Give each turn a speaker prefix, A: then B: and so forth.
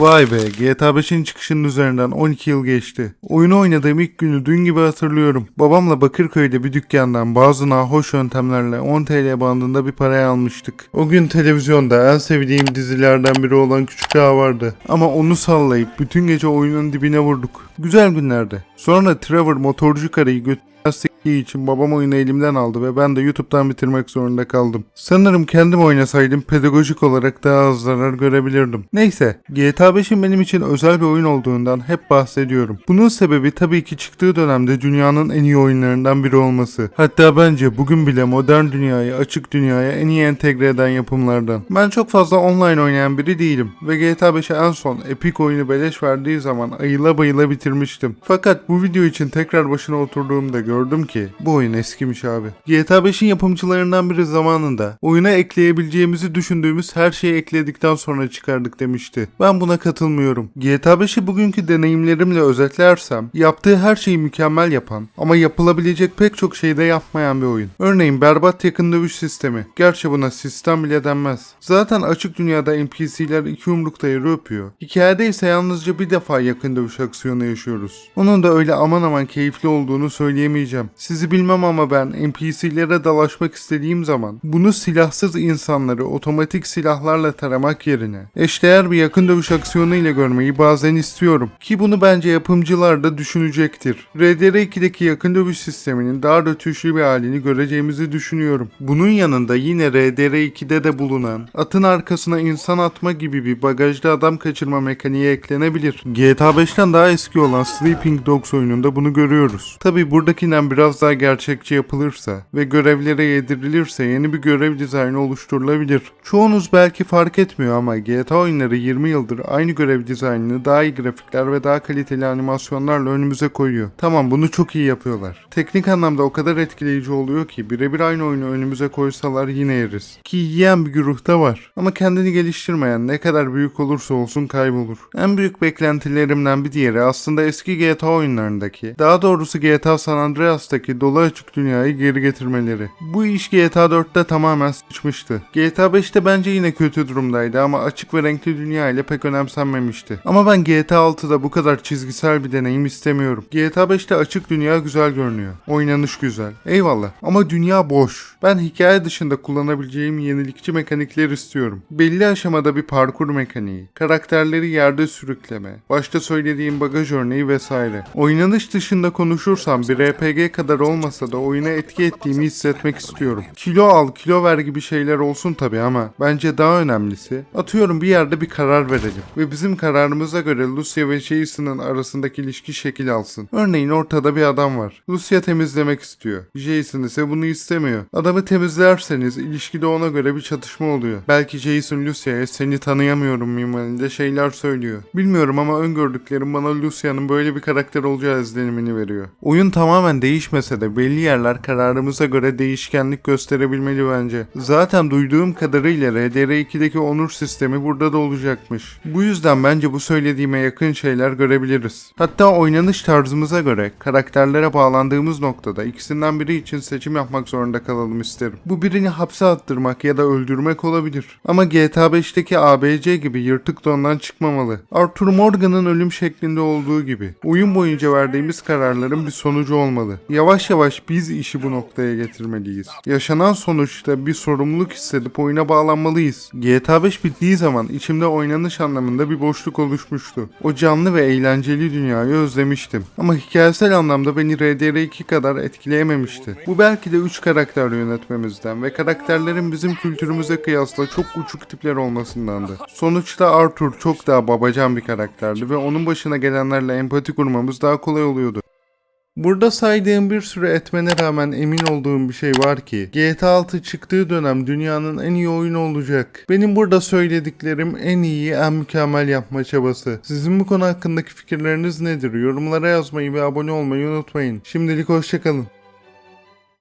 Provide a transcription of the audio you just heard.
A: Vay be GTA 5'in çıkışının üzerinden 12 yıl geçti. Oyunu oynadığım ilk günü dün gibi hatırlıyorum. Babamla Bakırköy'de bir dükkandan bazı nahoş yöntemlerle 10 TL bandında bir paraya almıştık. O gün televizyonda en sevdiğim dizilerden biri olan Küçük Ağa vardı. Ama onu sallayıp bütün gece oyunun dibine vurduk. Güzel günlerdi. Sonra Trevor motorcu karıyı götürdü siktiği için babam oyunu elimden aldı ve ben de YouTube'dan bitirmek zorunda kaldım. Sanırım kendim oynasaydım pedagojik olarak daha az zarar görebilirdim. Neyse, GTA 5'in benim için özel bir oyun olduğundan hep bahsediyorum. Bunun sebebi tabii ki çıktığı dönemde dünyanın en iyi oyunlarından biri olması. Hatta bence bugün bile modern dünyayı açık dünyaya en iyi entegre eden yapımlardan. Ben çok fazla online oynayan biri değilim ve GTA 5'e en son Epic oyunu beleş verdiği zaman ayıla bayıla bitirmiştim. Fakat bu video için tekrar başına oturduğumda gördüm ki bu oyun eskimiş abi. GTA 5'in yapımcılarından biri zamanında oyuna ekleyebileceğimizi düşündüğümüz her şeyi ekledikten sonra çıkardık demişti. Ben buna katılmıyorum. GTA 5'i bugünkü deneyimlerimle özetlersem yaptığı her şeyi mükemmel yapan ama yapılabilecek pek çok şeyde yapmayan bir oyun. Örneğin berbat yakın dövüş sistemi. Gerçi buna sistem bile denmez. Zaten açık dünyada NPC'ler iki yumrukta yeri öpüyor. Hikayede ise yalnızca bir defa yakın dövüş aksiyonu yaşıyoruz. Onun da öyle aman aman keyifli olduğunu söyleyemeyeceğim. Sizi bilmem ama ben NPC'lere dalaşmak istediğim zaman bunu silahsız insanları otomatik silahlarla taramak yerine eşdeğer bir yakın dövüş aksiyonu ile görmeyi bazen istiyorum. Ki bunu bence yapımcılar da düşünecektir. RDR2'deki yakın dövüş sisteminin daha rötuşlu bir halini göreceğimizi düşünüyorum. Bunun yanında yine RDR2'de de bulunan atın arkasına insan atma gibi bir bagajda adam kaçırma mekaniği eklenebilir. GTA 5'ten daha eski olan Sleeping Dogs oyununda bunu görüyoruz. Tabi buradakinden biraz daha gerçekçi yapılırsa ve görevlere yedirilirse yeni bir görev dizaynı oluşturulabilir. Çoğunuz belki fark etmiyor ama GTA oyunları 20 yıldır aynı görev dizaynını daha iyi grafikler ve daha kaliteli animasyonlarla önümüze koyuyor. Tamam bunu çok iyi yapıyorlar. Teknik anlamda o kadar etkileyici oluyor ki birebir aynı oyunu önümüze koysalar yine yeriz. Ki yiyen bir güruh da var. Ama kendini geliştirmeyen ne kadar büyük olursa olsun kaybolur. En büyük beklentilerimden bir diğeri aslında eski GTA oyunlarındaki, daha doğrusu GTA San Andreas'taki dolu açık dünyayı geri getirmeleri. Bu iş GTA 4'te tamamen sıçmıştı. GTA 5'te bence yine kötü durumdaydı ama açık ve renkli dünya ile pek önemsenmemişti. Ama ben GTA 6'da bu kadar çizgisel bir deneyim istemiyorum. GTA 5'te açık dünya güzel görünüyor. Oynanış güzel. Eyvallah. Ama dünya boş. Ben hikaye dışında kullanabileceğim yenilikçi mekanikler istiyorum. Belli aşamada bir parkur mekaniği, karakterleri yerde sürükleme, başta söylediğim bagaj örneği vesaire. Oynanış dışında konuşursam bir RPG kadar olmasa da oyuna etki ettiğimi hissetmek istiyorum. Kilo al, kilo ver gibi şeyler olsun tabi ama bence daha önemlisi atıyorum bir yerde bir karar verelim ve bizim kararımıza göre Lucia ve Jason'ın arasındaki ilişki şekil alsın. Örneğin ortada bir adam var. Lucia temizlemek istiyor. Jason ise bunu istemiyor. Adamı temizlerseniz ilişkide ona göre bir çatışma oluyor. Belki Jason Lucia'ya seni tanıyamıyorum minvalinde şeyler söylüyor. Bilmiyorum ama öngördüklerim bana Lucia'nın böyle bir karakter olacağı izlenimini veriyor. Oyun tamamen değişmese de belli yerler kararımıza göre değişkenlik gösterebilmeli bence. Zaten duyduğum kadarıyla RDR2'deki onur sistemi burada da olacakmış. Bu yüzden bence bu söylediğime yakın şeyler görebiliriz. Hatta oynanış tarzımıza göre karakterlere bağlandığımız noktada ikisinden biri için seçim yapmak zorunda kalalım isterim. Bu birini hapse attırmak ya da öldürmek olabilir. Ama GTA 5'teki ABC gibi yırtık dondan çıkmamalı. Arthur Morgan'ın ölüm şeklinde olduğu gibi. Oyun boyunca verdiğimiz kararların bir sonucu olmalı. Yavaş yavaş biz işi bu noktaya getirmeliyiz. Yaşanan sonuçta bir sorumluluk hissedip oyuna bağlanmalıyız. GTA 5 bittiği zaman içimde oynanış anlamında bir boşluk oluşmuştu. O canlı ve eğlenceli dünyayı özlemiştim. Ama hikayesel anlamda beni RDR2 kadar etkileyememişti. Bu belki de 3 karakter yönetmemizden ve karakterlerin bizim kültürümüze kıyasla çok uçuk tipler olmasındandı. Sonuçta Arthur çok daha babacan bir karakterdi ve onun başına gelenlerle empati kurmamız daha kolay oluyordu. Burada saydığım bir sürü etmene rağmen emin olduğum bir şey var ki GTA 6 çıktığı dönem dünyanın en iyi oyunu olacak. Benim burada söylediklerim en iyi, en mükemmel yapma çabası. Sizin bu konu hakkındaki fikirleriniz nedir? Yorumlara yazmayı ve abone olmayı unutmayın. Şimdilik hoşçakalın.